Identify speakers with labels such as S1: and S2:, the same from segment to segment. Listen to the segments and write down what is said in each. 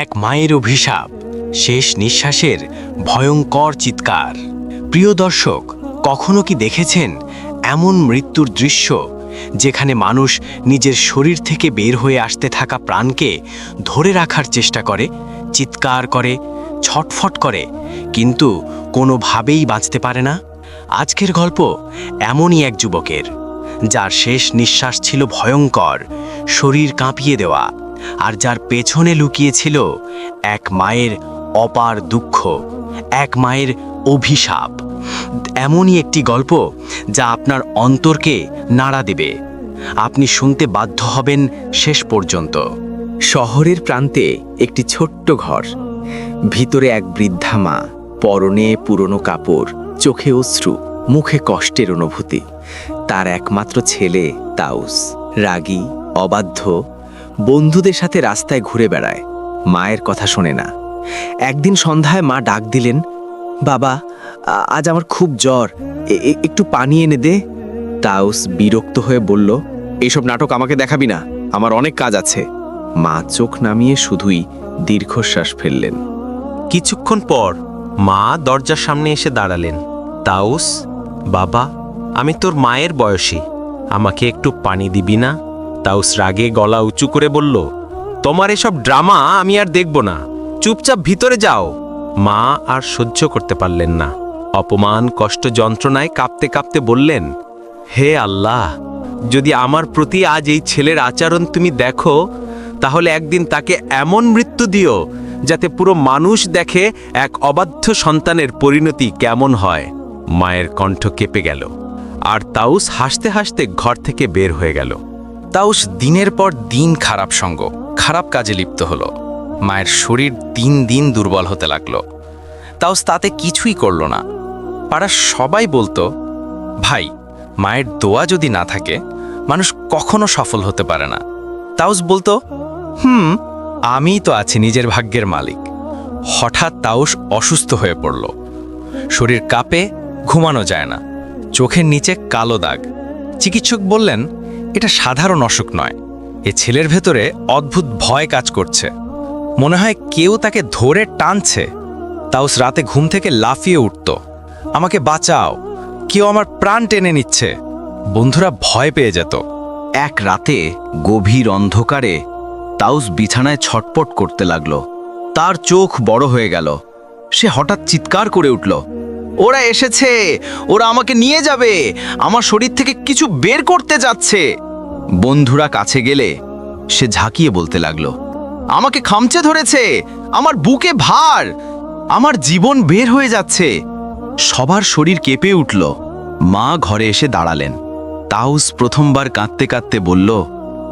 S1: এক মায়ের অভিশাপ, শেষ নিঃশ্বাসের ভয়ঙ্কর চিৎকার। প্রিয় দর্শক, কখনো কি দেখেছেন এমন মৃত্যুর দৃশ্য যেখানে মানুষ নিজের শরীর থেকে বের হয়ে আসতে থাকা প্রাণকে ধরে রাখার চেষ্টা করে, চিৎকার করে, ছটফট করে, কিন্তু কোনোভাবেই বাঁচতে পারে না? আজকের গল্প এমনই এক যুবকের, যার শেষ নিঃশ্বাস ছিল ভয়ঙ্কর, শরীর কাঁপিয়ে দেওয়া। আর যার পেছনে লুকিয়েছিল এক মায়ের অপার দুঃখ, এক মায়ের অভিশাপ। এমনই একটি গল্প যা আপনার অন্তরকে নাড়া দেবে। আপনি শুনতে বাধ্য হবেন শেষ পর্যন্ত।
S2: শহরের প্রান্তে একটি ছোট্ট ঘর, ভিতরে এক বৃদ্ধা মা, পরনে পুরনো কাপড়, চোখে অশ্রু, মুখে কষ্টের অনুভূতি। তার একমাত্র ছেলে তাউস, রাগী, অবাধ্য বন্ধুদের সাথে রাস্তায় ঘুরে বেড়ায়। মায়ের কথা শোনে না। একদিন সন্ধ্যায় মা ডাক দিলেন, বাবা আজ আমার খুব জ্বর। একটু পানি এনে দে। তাউস বিরক্ত হয়ে বলল, এসব নাটক আমাকে দেখাবি না, আমার অনেক কাজ আছে। মা চোখ নামিয়ে শুধুই দীর্ঘশ্বাস ফেললেন।
S3: কিছুক্ষণ পর মা দরজার সামনে এসে দাঁড়ালেন। তাউস বাবা, আমি তোর মায়ের বয়সী। আমাকে একটু পানি দিবি না? তাউস রাগে গলা উঁচু করে বলল, তোমার এসব ড্রামা আমি আর দেখব না। চুপচাপ ভিতরে যাও। মা আর সহ্য করতে পারলেন না। অপমান, কষ্ট, যন্ত্রণায় কাঁপতে কাঁপতে বললেন, হে আল্লাহ, যদি আমার প্রতি আজ এই ছেলের আচরণ তুমি দেখো, তাহলে একদিন তাকে এমন মৃত্যু দিও, যাতে পুরো মানুষ দেখে এক অবাধ্য সন্তানের পরিণতি কেমন হয়। মায়ের কণ্ঠ কেঁপে গেল, আর তাউস হাসতে হাসতে ঘর থেকে বের হয়ে গেল।
S1: তাউস দিনের পর দিন খারাপ সঙ্গ, খারাপ কাজে লিপ্ত হলো। মায়ের শরীর দিন দিন দুর্বল হতে লাগল। তাউস তাতে কিছুই করল না। পাড়ার সবাই বলতো, ভাই, মায়ের দোয়া যদি না থাকে, মানুষ কখনো সফল হতে পারে না। তাউস বলতো, হুম, আমিই তো আছি নিজের ভাগ্যের মালিক। হঠাৎ তাউস অসুস্থ হয়ে পড়ল। শরীর কাঁপে, ঘুমানো যায় না। চোখের নিচে কালো দাগ। চিকিৎসক বললেন এটা সাধারণ অসুখ নয়। এ ছেলের ভেতরে অদ্ভুত ভয় কাজ করছে। মনে হয় কেউ তাকে ধরে টানছে। তাউস রাতে ঘুম থেকে লাফিয়ে উঠত। আমাকে বাঁচাও। কেউ আমার প্রাণ টেনে নিচ্ছে। বন্ধুরা ভয় পেয়ে যেত। এক রাতে গভীর অন্ধকারে তাউস বিছানায় ছটপট করতে লাগল। তার চোখ বড় হয়ে গেল। সে হঠাৎ চিৎকার করে উঠল। ওরা এসেছে, ওরা আমাকে নিয়ে যাবে, আমার শরীর থেকে কিছু বের করতে যাচ্ছে। বন্ধুরা কাছে গেলে সে ঝাঁকিয়ে বলতে লাগল, আমাকে খামচে ধরেছে, আমার বুকে ভার, আমার জীবন বের হয়ে যাচ্ছে। সবার শরীর কেঁপে উঠল। মা ঘরে এসে দাঁড়ালেন। তাউস প্রথমবার কাঁদতে কাঁদতে বলল,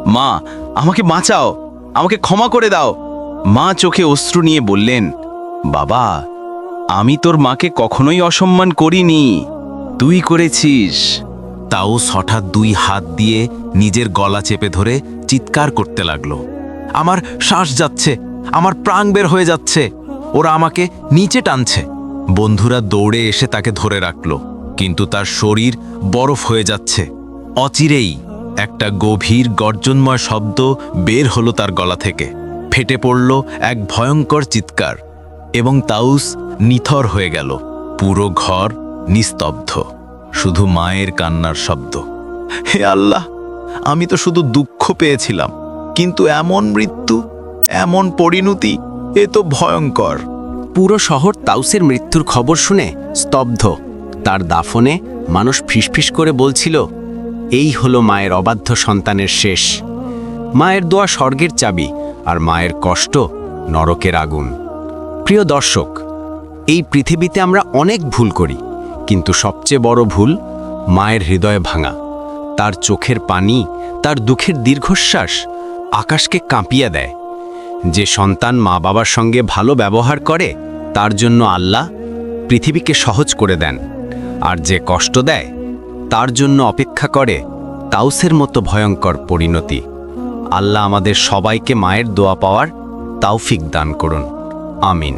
S1: মা, আমাকে বাঁচাও, আমাকে ক্ষমা করে দাও। মা চোখে অশ্রু নিয়ে বললেন, বাবা আমি তোর মাকে কখনোই অসম্মান করিনি। তুই করেছিস। তাউস হঠাৎ দুই হাত দিয়ে নিজের গলা চেপে ধরে চিৎকার করতে লাগল। আমার শ্বাস যাচ্ছে, আমার প্রাণ বের হয়ে যাচ্ছে। ওরা আমাকে নিচে টানছে। বন্ধুরা দৌড়ে এসে তাকে ধরে রাখল, কিন্তু তার শরীর বরফ হয়ে যাচ্ছে। অচিরেই একটা গভীর গর্জনময় শব্দ বের হলো তার গলা থেকে। ফেটে পড়ল এক ভয়ঙ্কর চিৎকার এবং তাউস নিথর হয়ে গেল। পুরো ঘর নিস্তব্ধ। শুধু মায়ের কান্নার শব্দ। হে আল্লাহ, আমি তো শুধু দুঃখ পেয়েছিলাম, কিন্তু এমন মৃত্যু, এমন পরিণতি, এ তো ভয়ঙ্কর।
S2: পুরো শহর তাউসের মৃত্যুর খবর শুনে স্তব্ধ। তার দাফনে মানুষ ফিসফিস করে বলছিল, এই হলো মায়ের অবাধ্য সন্তানের শেষ। মায়ের দোয়া স্বর্গের চাবি আর মায়ের কষ্ট নরকের আগুন। প্রিয় দর্শক এই পৃথিবীতে আমরা অনেক ভুল করি, কিন্তু সবচেয়ে বড় ভুল মায়ের হৃদয় ভাঙা। তার চোখের পানি, তার দুঃখের দীর্ঘশ্বাস আকাশকে কাঁপিয়ে দেয়। যে সন্তান মা বাবার সঙ্গে ভালো ব্যবহার করে, তার জন্য আল্লাহ পৃথিবীকে সহজ করে দেন। আর যে কষ্ট দেয়, তার জন্য অপেক্ষা করে তাউসের মতো ভয়ঙ্কর পরিণতি। আল্লাহ আমাদের সবাইকে মায়ের দোয়া পাওয়ার তাওফিক দান করুন। আমিন।